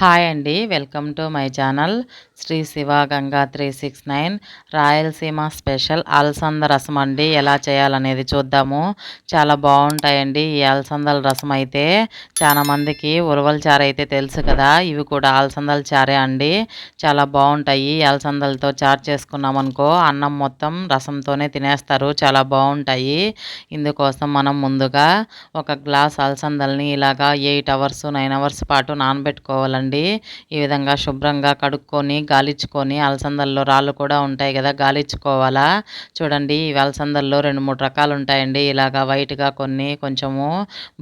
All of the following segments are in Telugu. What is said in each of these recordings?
హాయ్ అండి. Welcome to my channel Shri Shiva Ganga three six nine. Rayalaseema special అలసంద రసం అండి. ఎలా చేయాలనేది చూద్దాము. చాలా బాగుంటాయండి ఈ అలసందల రసం అయితే. చాలా మందికి ఉరవల చారు అయితే తెలుసు కదా. ఇవి కూడా అలసందల చారే అండి. చాలా బాగుంటాయి. అలసందలతో చారు చేసుకున్నామనుకో అన్నం మొత్తం రసంతోనే తినేస్తారు. చాలా బాగుంటాయి. ఇందుకోసం మనం ముందుగా ఒక గ్లాస్ అలసందల్ని ఇలాగా ఎయిట్ అవర్స్ నైన్ అవర్స్ పాటు నానబెట్టుకోవాలండి. అండి ఈ విధంగా శుభ్రంగా కడుక్కొని గాలిచ్చుకొని అలసందల్లో రాళ్ళు కూడా ఉంటాయి కదా గాలిచ్చుకోవాలా? చూడండి ఈ అలసందల్లో రెండు మూడు రకాలు ఉంటాయండి ఇలాగా వైట్గా కొన్ని కొంచెము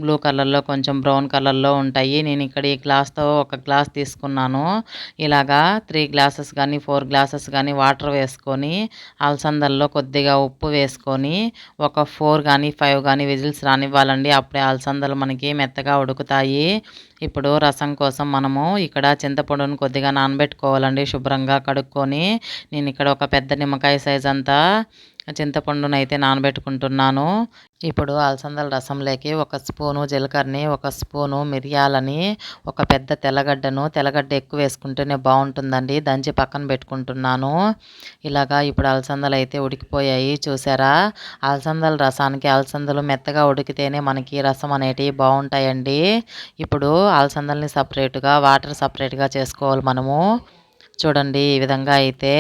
బ్లూ కలర్లో కొంచెం బ్రౌన్ కలర్లో ఉంటాయి. నేను ఇక్కడ ఈ గ్లాస్తో ఒక గ్లాస్ తీసుకున్నాను. ఇలాగా త్రీ గ్లాసెస్ కానీ ఫోర్ గ్లాసెస్ కానీ వాటర్ వేసుకొని అలసందల్లో కొద్దిగా ఉప్పు వేసుకొని ఒక ఫోర్ కానీ ఫైవ్ కానీ విజిల్స్ రానివ్వాలండి. అప్పుడే అలసందలు మనకి మెత్తగా ఉడుకుతాయి. ఇప్పుడు రసం కోసం మనము ఇక్కడ చింతపండును కొద్దిగా నానబెట్టుకోవాలండి శుభ్రంగా కడుక్కొని. నేను ఇక్కడ ఒక పెద్ద నిమ్మకాయ సైజ్ అంతా చింతపండును అయితే నానబెట్టుకుంటున్నాను. ఇప్పుడు అలసందల రసంలోకి ఒక స్పూను జీలకర్రని ఒక స్పూను మిరియాలని ఒక పెద్ద తెల్లగడ్డను తెల్లగడ్డ ఎక్కువ వేసుకుంటేనే బాగుంటుందండి. దంచి పక్కన పెట్టుకుంటున్నాను. ఇలాగా ఇప్పుడు అలసందలు అయితే ఉడికిపోయాయి చూసారా? అలసందల రసానికి అలసందలు మెత్తగా ఉడికితేనే మనకి రసం అనేటివి బాగుంటాయండి. ఇప్పుడు అలసందల్ని సపరేట్గా వాటర్ సపరేట్గా చేసుకోవాలి మనము. చూడండి ఈ విధంగా అయితే.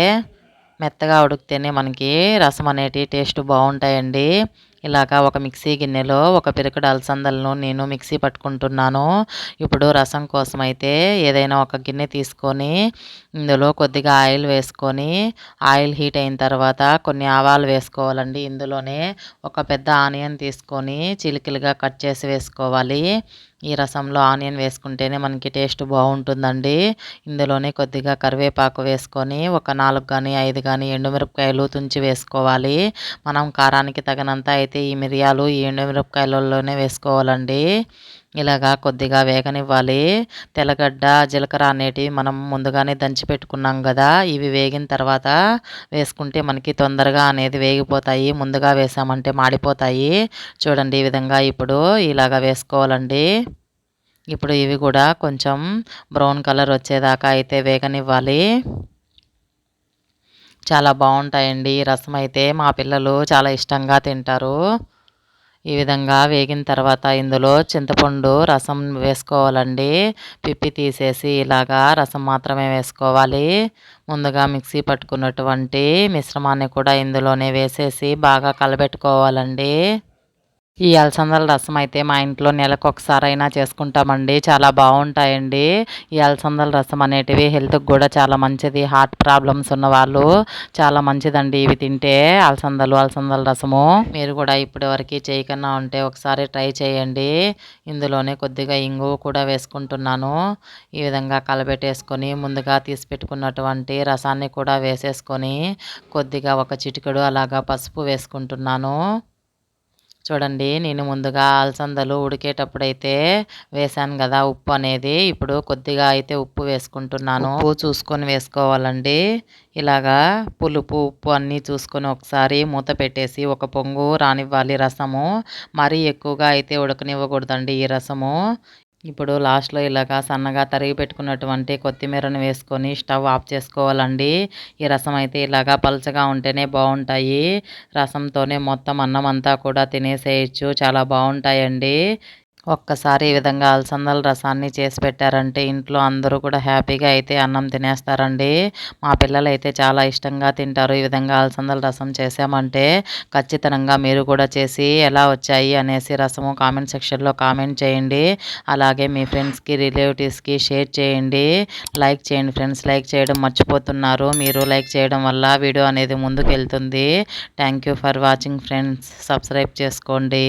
మెత్తగా ఉడికితేనే మనకి రసం అనేటి టేస్ట్ బాగుంటాయండి. ఇలాగా ఒక మిక్సీ గిన్నెలో ఒక పిరకడు అలసందలను నేను మిక్సీ పట్టుకుంటున్నాను. ఇప్పుడు రసం కోసం అయితే ఏదైనా ఒక గిన్నె తీసుకొని ఇందులో కొద్దిగా ఆయిల్ వేసుకొని ఆయిల్ హీట్ అయిన తర్వాత కొన్ని ఆవాలు వేసుకోవాలండి. ఇందులోనే ఒక పెద్ద ఆనియన్ తీసుకొని చిలికలుగా కట్ చేసి వేసుకోవాలి. ఈ రసంలో ఆనియన్ వేసుకుంటేనే మనకి టేస్ట్ బాగుంటుందండి. ఇందులోనే కొద్దిగా కరివేపాకు వేసుకొని ఒక నాలుగు కానీ ఐదు కానీ ఎండుమిరపకాయలు తుంచి వేసుకోవాలి. మనం కారానికి తగినంత అయితే ఈ మిరియాలు ఈ ఎండుమిరపకాయలలోనే వేసుకోవాలండి. ఇలాగా కొద్దిగా వేగనివ్వాలి. తెల్లగడ్డ జీలకర్ర అనేటివి మనం ముందుగానే దంచి పెట్టుకున్నాం కదా ఇవి వేగిన తర్వాత వేసుకుంటే మనకి తొందరగా అనేది వేగిపోతాయి. ముందుగా వేసామంటే మాడిపోతాయి. చూడండి ఈ విధంగా ఇప్పుడు ఇలాగా వేసుకోవాలండి. ఇప్పుడు ఇవి కూడా కొంచెం బ్రౌన్ కలర్ వచ్చేదాకా అయితే వేగనివ్వాలి. చాలా బాగుంటాయండి రసం అయితే. మా పిల్లలు చాలా ఇష్టంగా తింటారు. ఈ విధంగా వేగిన తర్వాత ఇందులో చింతపండు రసం వేసుకోవాలండి. పిప్పి తీసేసి ఇలాగా రసం మాత్రమే వేసుకోవాలి. ముందుగా మిక్సీ పట్టుకున్నటువంటి మిశ్రమాన్ని కూడా ఇందులోనే వేసేసి బాగా కలబెట్టుకోవాలండి. ఈ అలసందల రసం అయితే మా ఇంట్లో నెలకు ఒకసారైనా చేసుకుంటామండి. చాలా బాగుంటాయండి. ఈ అలసందల రసం అనేటివి హెల్త్కి కూడా చాలా మంచిది. హార్ట్ ప్రాబ్లమ్స్ ఉన్న వాళ్ళు చాలా మంచిదండి ఇవి తింటే. అలసందలు అలసందల రసము మీరు కూడా ఇప్పటి వరకు చేయకన్నా ఉంటే ఒకసారి ట్రై చేయండి. ఇందులోనే కొద్దిగా ఇంగు కూడా వేసుకుంటున్నాను. ఈ విధంగా కలబెట్టేసుకొని ముందుగా తీసి పెట్టుకున్నటువంటి రసాన్ని కూడా వేసేసుకొని కొద్దిగా ఒక చిటికెడు అలాగా పసుపు వేసుకుంటున్నాను. చూడండి నేను ముందుగా అలసందలు ఉడికేటప్పుడైతే వేసాను కదా ఉప్పు అనేది. ఇప్పుడు కొద్దిగా అయితే ఉప్పు వేసుకుంటున్నాను. ఉప్పు చూసుకొని వేసుకోవాలండి. ఇలాగా పులుపు ఉప్పు అన్నీ చూసుకొని ఒకసారి మూత పెట్టేసి ఒక పొంగు రానివ్వాలి రసము. మరీ ఎక్కువగా అయితే ఉడకనివ్వకూడదండి ఈ రసము. ఇప్పుడు లాస్ట్లో ఇలాగా సన్నగా తరిగి పెట్టుకున్నటువంటి కొత్తిమీరను వేసుకొని స్టవ్ ఆఫ్ చేసుకోవాలండి. ఈ రసం అయితే ఇలాగా పలచగా ఉంటేనే బాగుంటాయి. రసంతోనే మొత్తం అన్నం అంతా కూడా తినేసేయచ్చు. చాలా బాగుంటాయండి. ఒక్కసారి ఈ విధంగా అలసందల రసాన్ని చేసి పెట్టారంటే ఇంట్లో అందరూ కూడా హ్యాపీగా అయితే అన్నం తినేస్తారండి. మా పిల్లలు అయితే చాలా ఇష్టంగా తింటారు ఈ విధంగా అలసందల రసం చేసామంటే. ఖచ్చితంగా మీరు కూడా చేసి ఎలా వచ్చాయి అనేసి రసము కామెంట్ సెక్షన్లో కామెంట్ చేయండి. అలాగే మీ ఫ్రెండ్స్కి రిలేటివ్స్కి షేర్ చేయండి. లైక్ చేయండి ఫ్రెండ్స్ లైక్ చేయడం మర్చిపోతున్నారు. మీరు లైక్ చేయడం వల్ల వీడియో అనేది ముందుకు వెళ్తుంది. Thank for watching friends. Subscribe చేసుకోండి.